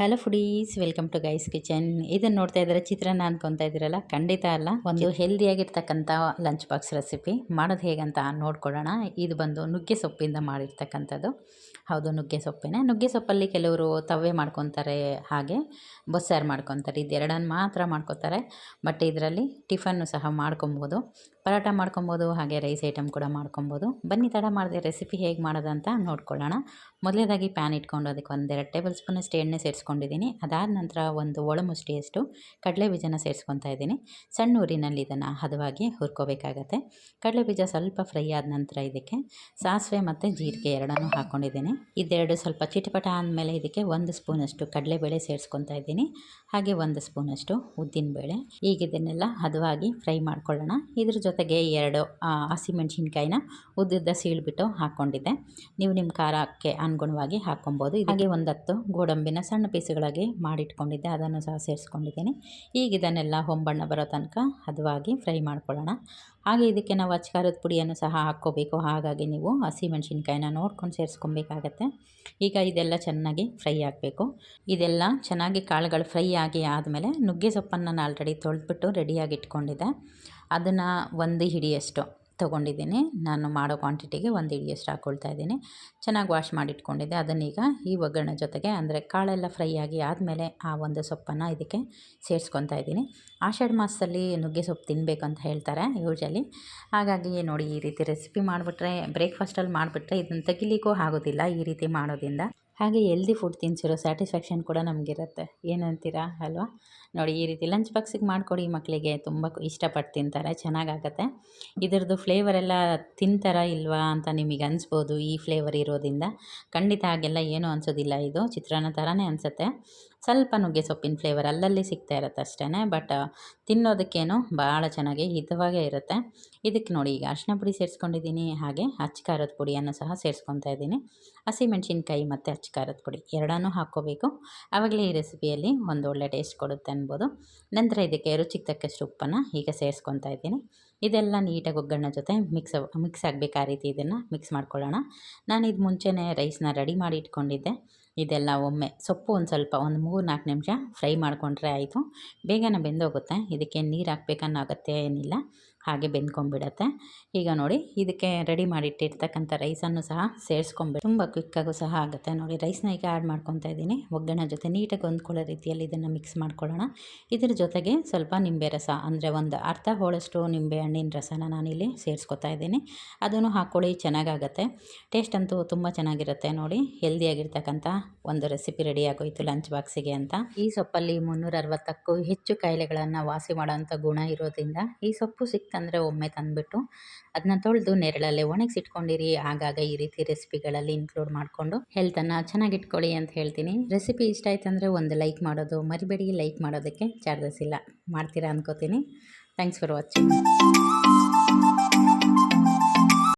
Hello foodies welcome to guys kitchen ಇದನ್ನು ನೋಡ್ತಾ ಇದ್ದಾರೆ ಚಿತ್ರಾನ್ನ ಅನ್ಕೊತಾ ಇದ್ದೀರಲ್ಲ? ಖಂಡಿತ ಅಲ್ಲ. ಒಂದು ಹೆಲ್ದಿಯಾಗಿರ್ತಕ್ಕಂಥ ಲಂಚ್ ಬಾಕ್ಸ್ ರೆಸಿಪಿ ಮಾಡೋದು ಹೇಗಂತ ನೋಡ್ಕೊಳ್ಳೋಣ. ಇದು ಬಂದು ನುಗ್ಗೆ ಸೊಪ್ಪಿಂದ ಮಾಡಿರ್ತಕ್ಕಂಥದ್ದು. ಹೌದು, ನುಗ್ಗೆ ಸೊಪ್ಪಿನ. ನುಗ್ಗೆ ಸೊಪ್ಪಲ್ಲಿ ಕೆಲವರು ತವೆ ಮಾಡ್ಕೊತಾರೆ ಹಾಗೆ, ಬಸ್ಸಾರು ಮಾಡ್ಕೊತಾರೆ. ಇದೆರಡನ್ನು ಮಾತ್ರ ಮಾಡ್ಕೊತಾರೆ. ಬಟ್ ಇದರಲ್ಲಿ ಟಿಫನ್ನು ಸಹ ಮಾಡ್ಕೊಬೋದು. ಪರೋಟ ಮಾಡ್ಕೊಬೋದು, ಹಾಗೆ ರೈಸ್ ಐಟಮ್ ಕೂಡ ಮಾಡ್ಕೊಬೋದು. ಬನ್ನಿ ತಡ ಮಾಡಿದೆ, ರೆಸಿಪಿ ಹೇಗೆ ಮಾಡೋದಂತ ನೋಡ್ಕೊಳ್ಳೋಣ. ಮೊದಲೇದಾಗಿ ಪ್ಯಾನ್ ಇಟ್ಕೊಂಡು ಅದಕ್ಕೆ ಒಂದೆರಡು ಟೇಬಲ್ ಸ್ಪೂನಷ್ಟು ಎಣ್ಣೆ ಸೇರಿಸ್ಕೊಂಡಿದ್ದೀನಿ. ಅದಾದ ನಂತರ ಒಂದು ಒಳಮುಷ್ಟಿಯಷ್ಟು ಕಡಲೆ ಬೀಜನ ಸೇರಿಸ್ಕೊತಾ ಇದ್ದೀನಿ. ಸಣ್ಣ ಊರಿನಲ್ಲಿ ಇದನ್ನು ಹದವಾಗಿ ಹುರ್ಕೋಬೇಕಾಗತ್ತೆ. ಕಡಲೆ ಬೀಜ ಸ್ವಲ್ಪ ಫ್ರೈ ಆದ ನಂತರ ಇದಕ್ಕೆ ಸಾಸಿವೆ ಮತ್ತು ಜೀರಿಗೆ ಎರಡನ್ನೂ ಹಾಕ್ಕೊಂಡಿದ್ದೀನಿ. ಇದೆರಡು ಸ್ವಲ್ಪ ಚಿಟಪಟ ಆದಮೇಲೆ ಇದಕ್ಕೆ ಒಂದು ಸ್ಪೂನಷ್ಟು ಕಡಲೆಬೇಳೆ ಸೇರಿಸ್ಕೊತಾ ಇದ್ದೀನಿ. ಹಾಗೆ ಒಂದು ಸ್ಪೂನಷ್ಟು ಉದ್ದಿನಬೇಳೆ. ಈಗ ಇದನ್ನೆಲ್ಲ ಹದವಾಗಿ ಫ್ರೈ ಮಾಡ್ಕೊಳ್ಳೋಣ. ಇದ್ರ ಜೊತೆಗೆ ಎರಡು ಹಸಿಮೆಣಸಿನ್ಕಾಯಿನ ಉದ್ದುದ್ದ ಸೀಳ್ಬಿಟ್ಟು ಹಾಕ್ಕೊಂಡಿದ್ದೆ. ನೀವು ನಿಮ್ಮ ಖಾರಕ್ಕೆ ಅನುಗುಣವಾಗಿ ಹಾಕ್ಕೊಬೋದು. ಹಾಗೆ ಒಂದು ಹತ್ತು ಗೋಡಂಬಿನ ಸಣ್ಣ ಪೀಸುಗಳಾಗಿ ಮಾಡಿಟ್ಕೊಂಡಿದ್ದೆ. ಅದನ್ನು ಸಹ ಸೇರಿಸ್ಕೊಂಡಿದ್ದೀನಿ. ಈಗ ಇದನ್ನೆಲ್ಲ ಹೊಂಬಣ್ಣ ಬರೋ ತನಕ ಹದವಾಗಿ ಫ್ರೈ ಮಾಡ್ಕೊಳ್ಳೋಣ. ಹಾಗೆ ಇದಕ್ಕೆ ನಾವು ಅಚ್ಕಾರದ ಪುಡಿಯನ್ನು ಸಹ ಹಾಕ್ಕೋಬೇಕು. ಹಾಗಾಗಿ ನೀವು ಹಸಿಮೆಣ್ಸಿನ್ಕಾಯಿನ ನೋಡ್ಕೊಂಡು ಸೇರಿಸ್ಕೊಬೇಕಾಗತ್ತೆ. ಈಗ ಇದೆಲ್ಲ ಚೆನ್ನಾಗಿ ಫ್ರೈ ಆಗಬೇಕು. ಇದೆಲ್ಲ ಚೆನ್ನಾಗಿ ಕಾಳುಗಳು ಫ್ರೈ ಆಗಿ ಆದಮೇಲೆ ನುಗ್ಗೆ ಸೊಪ್ಪನ್ನು ನಾನು ಆಲ್ರೆಡಿ ತೊಳೆದ್ಬಿಟ್ಟು ರೆಡಿಯಾಗಿ ಇಟ್ಕೊಂಡಿದ್ದೆ. ಅದನ್ನು ಒಂದು ಹಿಡಿಯಷ್ಟು. ತೊಗೊಂಡಿದ್ದೀನಿ. ನಾನು ಮಾಡೋ ಕ್ವಾಂಟಿಟಿಗೆ ಒಂದು ಹಿಡಿಯಷ್ಟು ಹಾಕ್ಕೊಳ್ತಾ ಇದ್ದೀನಿ. ಚೆನ್ನಾಗಿ ವಾಶ್ ಮಾಡಿಟ್ಕೊಂಡಿದ್ದೆ. ಅದನ್ನೀಗ ಈ ಒಗ್ಗರಣೆ ಜೊತೆಗೆ ಅಂದರೆ ಕಾಳೆಲ್ಲ ಫ್ರೈ ಆಗಿ ಆದಮೇಲೆ ಆ ಒಂದು ಸೊಪ್ಪನ್ನು ಇದಕ್ಕೆ ಸೇರಿಸ್ಕೊತಾ ಇದ್ದೀನಿ. ಆಷಾಢ ಮಾಸದಲ್ಲಿ ನುಗ್ಗೆ ಸೊಪ್ಪು ತಿನ್ನಬೇಕು ಅಂತ ಹೇಳ್ತಾರೆ ಯೂಶಲಿ ಹಾಗಾಗಿ ನೋಡಿ ಈ ರೀತಿ ರೆಸಿಪಿ ಮಾಡಿಬಿಟ್ರೆ ಬ್ರೇಕ್ಫಾಸ್ಟಲ್ಲಿ ಮಾಡಿಬಿಟ್ರೆ ಇದನ್ನು ತೆಗಿಲಿಕ್ಕೂ ಆಗೋದಿಲ್ಲ ಈ ರೀತಿ ಮಾಡೋದ್ರಿಂದ. ಹಾಗೆ ಎಲ್ದಿ ಫುಡ್ ತಿನ್ಸಿರೋ ಸ್ಯಾಟಿಸ್ಫ್ಯಾಕ್ಷನ್ ಕೂಡ ನಮಗಿರುತ್ತೆ. ಏನಂತೀರಾ ಅಲ್ವಾ? ನೋಡಿ, ಈ ರೀತಿ ಲಂಚ್ ಬಾಕ್ಸಿಗೆ ಮಾಡಿಕೊಡಿ ಮಕ್ಕಳಿಗೆ ತುಂಬ ಇಷ್ಟಪಟ್ಟು ತಿಂತಾರೆ. ಚೆನ್ನಾಗಾಗತ್ತೆ. ಇದರದ್ದು ಫ್ಲೇವರೆಲ್ಲ ತಿಂತಾರ ಇಲ್ವಾ ಅಂತ ನಿಮಗೆ ಅನಿಸ್ಬೋದು ಈ ಫ್ಲೇವರ್ ಇರೋದ್ರಿಂದ. ಖಂಡಿತ ಹಾಗೆಲ್ಲ ಏನೂ ಅನಿಸೋದಿಲ್ಲ ಇದು. ಚಿತ್ರಾನ್ನ ಥರನೇ ಅನಿಸುತ್ತೆ. ಸ್ವಲ್ಪ ನುಗ್ಗೆ ಸೊಪ್ಪಿನ ಫ್ಲೇವರ್ ಅಲ್ಲಲ್ಲಿ ಸಿಗ್ತಾ ಇರುತ್ತೆ ಅಷ್ಟೇ ಬಟ್ ತಿನ್ನೋದಕ್ಕೇನು ಭಾಳ ಚೆನ್ನಾಗಿ ಹಿತವಾಗೇ ಇರುತ್ತೆ. ಇದಕ್ಕೆ ನೋಡಿ ಈಗ ಅರಿಶಿನ ಪುಡಿ ಸೇರಿಸ್ಕೊಂಡಿದ್ದೀನಿ, ಹಾಗೆ ಅಚ್ಚ ಖಾರದ ಪುಡಿಯನ್ನು ಸಹ ಸೇರಿಸ್ಕೊತಾ ಇದ್ದೀನಿ. ಹಸಿಮೆಣ್ಸಿನ್ಕಾಯಿ ಮತ್ತು ಅಚ್ಚ ಖಾರದ ಪುಡಿ ಎರಡನ್ನೂ ಹಾಕ್ಕೋಬೇಕು. ಆವಾಗಲೇ ಈ ರೆಸಿಪಿಯಲ್ಲಿ ಒಂದು ಒಳ್ಳೆ ಟೇಸ್ಟ್ ಕೊಡುತ್ತೆ ಅನ್ಬೋದು. ನಂತರ ಇದಕ್ಕೆ ರುಚಿಗೆ ತಕ್ಕಷ್ಟು ಉಪ್ಪನ್ನು ಈಗ ಸೇರಿಸ್ಕೊತಾ ಇದ್ದೀನಿ. ಇದೆಲ್ಲ ನೀಟಾಗಿ ಒಗ್ಗರಣೆ ಜೊತೆ ಮಿಕ್ಸ್ ಮಿಕ್ಸ್ ಆಗಬೇಕು ಆ ರೀತಿ ಇದನ್ನು ಮಿಕ್ಸ್ ಮಾಡ್ಕೊಳ್ಳೋಣ. ನಾನು ಇದು ಮುಂಚೆನೇ ರೈಸ್ನ ರೆಡಿ ಮಾಡಿ ಇಟ್ಕೊಂಡಿದ್ದೆ. ಇದೆಲ್ಲ ಒಮ್ಮೆ ಸೊಪ್ಪು ಒಂದು ಸ್ವಲ್ಪ, ಒಂದು ಮೂರು ನಾಲ್ಕು ನಿಮಿಷ ಫ್ರೈ ಮಾಡಿಕೊಂಡ್ರೆ ಆಯಿತು. ಬೇಗನೆ ಬೆಂದೋಗುತ್ತೆ. ಇದಕ್ಕೆ ನೀರು ಹಾಕ್ಬೇಕನ್ನೋ ಅಗತ್ಯ ಏನಿಲ್ಲ. ಹಾಗೆ ಬೆಂದ್ಕೊಂಡ್ಬಿಡತ್ತೆ. ಈಗ ನೋಡಿ, ಇದಕ್ಕೆ ರೆಡಿ ಮಾಡಿಟ್ಟಿರ್ತಕ್ಕಂಥ ರೈಸನ್ನು ಸಹ ಸೇರಿಸ್ಕೊಂಬಿಟ್ಟು ತುಂಬ ಕ್ವಿಕ್ಕಾಗೂ ಸಹ ಆಗುತ್ತೆ. ನೋಡಿ ರೈಸ್ನ ಈಗ ಆ್ಯಡ್ ಮಾಡ್ಕೊತಾ ಇದ್ದೀನಿ. ಒಗ್ಗರಣೆ ಜೊತೆ ನೀಟಾಗಿ ಹೊಂದ್ಕೊಳ್ಳೋ ರೀತಿಯಲ್ಲಿ ಇದನ್ನು ಮಿಕ್ಸ್ ಮಾಡ್ಕೊಳ್ಳೋಣ. ಇದ್ರ ಜೊತೆಗೆ ಸ್ವಲ್ಪ ನಿಂಬೆ ರಸ, ಅಂದರೆ ಒಂದು ಅರ್ಧ ಹೋಳಷ್ಟು ನಿಂಬೆ ಹಣ್ಣಿನ ರಸನ ನಾನಿಲ್ಲಿ ಸೇರಿಸ್ಕೊತಾ ಇದ್ದೀನಿ. ಅದನ್ನು ಹಾಕ್ಕೊಳ್ಳಿ, ಚೆನ್ನಾಗಾಗತ್ತೆ. ಟೇಸ್ಟ್ ಅಂತೂ ತುಂಬ ಚೆನ್ನಾಗಿರುತ್ತೆ ನೋಡಿ. ಹೆಲ್ದಿಯಾಗಿರ್ತಕ್ಕಂಥ ಒಂದು ರೆಸಿಪಿ ರೆಡಿ ಆಗೋಯ್ತು ಲಂಚ್ ಬಾಕ್ಸಿಗೆ ಅಂತ. ಈ ಸೊಪ್ಪಲ್ಲಿ ಮುನ್ನೂರ ಅರವತ್ತಕ್ಕೂ ಹೆಚ್ಚು ಕಾಯಿಲೆಗಳನ್ನು ವಾಸಿ ಮಾಡೋವಂಥ ಗುಣ ಇರೋದ್ರಿಂದ ಈ ಸೊಪ್ಪು ಸಿಕ್ತಂದರೆ ಒಮ್ಮೆ ತಂದುಬಿಟ್ಟು ಅದನ್ನ ತೊಳೆದು ನೆರಳಲ್ಲೇ ಒಣಗಿಸಿಟ್ಕೊಂಡಿರಿ. ಆಗಾಗ ಈ ರೀತಿ ರೆಸಿಪಿಗಳಲ್ಲಿ ಇನ್ಕ್ಲೂಡ್ ಮಾಡಿಕೊಂಡು ಹೆಲ್ತನ್ನು ಚೆನ್ನಾಗಿಟ್ಕೊಳ್ಳಿ ಅಂತ ಹೇಳ್ತೀನಿ. ರೆಸಿಪಿ ಇಷ್ಟ ಆಯ್ತು ಅಂದರೆ ಒಂದು ಲೈಕ್ ಮಾಡೋದು, ಮರಿಬೇಡಿ ಲೈಕ್ ಮಾಡೋದಕ್ಕೆ ಚಾರ್ಜಸ್ ಇಲ್ಲ. ಮಾಡ್ತೀರಾ ಅಂದ್ಕೋತೀನಿ ಥ್ಯಾಂಕ್ಸ್ ಫಾರ್ ವಾಚಿಂಗ್